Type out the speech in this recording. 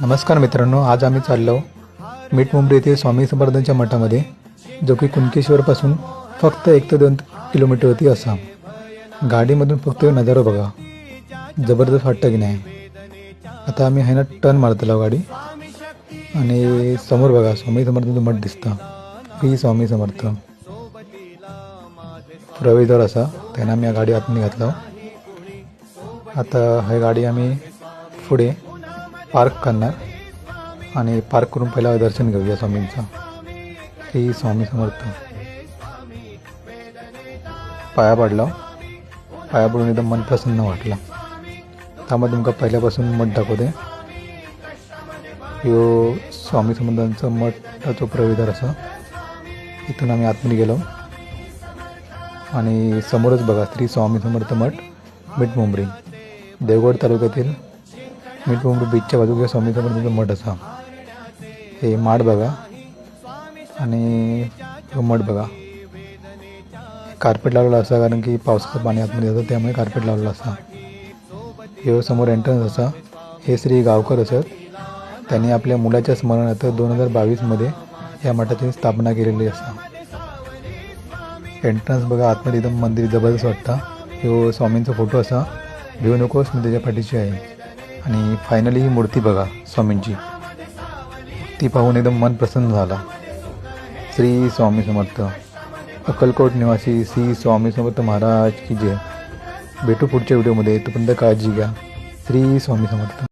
नमस्कार मित्रांनो आज आम्ही चाललो मीठ मुंबई येथे स्वामी समर्थांच्या मठामध्ये जो की कुणकेश्वरपासून फक्त एक ते दोन किलोमीटरवरती असा. गाडीमधून फक्त नजारो बघा. जबरदस्त वाटतं की नाही. आता आम्ही आहे ना टर्न मारतलो हो गाडी. आणि समोर बघा स्वामी समर्थांचं मठ दिसतं. ही स्वामी समर्थ. प्रवेशद्वार असा. त्यानं आम्ही या गाडी आतमध्ये घातलो हो. आता ही गाडी आम्ही पुढे पार्क करणार. आणि पार्क करून पहिला दर्शन घेऊया स्वामींचं. श्री स्वामी समर्थ. पाया पडला. पाया पडून एकदम मन प्रसन्न वाटला. त्यामध्ये तुमका पहिल्यापासून मठ दाखवते. ह्यो स्वामी समर्थांचं मठाचं प्रवेशद्वार असं. इथून आम्ही आतमध्ये गेलो. आणि समोरच बघा श्री स्वामी समर्थ मठ मिठ मुंबरी देवगड तालुक्यातील मी मुंबरी बीचच्या बाजूला स्वामी तुमचं मठ असा हे माड बघा आणि मठ बघा कार्पेट लावलेला असा कारण की पावसाचं पाणी आतमध्ये जातं त्यामुळे कार्पेट लावलेला असा हे समोर एंट्रन्स असा हे श्री गावकर असत त्यांनी आपल्या मुलाच्या स्मरणार्थ दोन हजार बावीसमध्ये या मठाची स्थापना केलेली असा एंट्रन्स बघा आतमध्ये एकदम मंदिर जबरदस्त वाटतं. ह्यो स्वामींचा फोटो असा. भिवू नकोस मी त्याच्या पाठीशी आहे. आणि फायनली ही मूर्ती बघा स्वामींची. ती पाहून एकदम मन प्रसन्न झाला. श्री स्वामी समर्थ. अक्कलकोट निवासी श्री स्वामी समर्थ महाराज की जय. भेटू पुढच्या व्हिडिओमध्ये तोपर्यंत काळजी घ्या. श्री स्वामी समर्थ.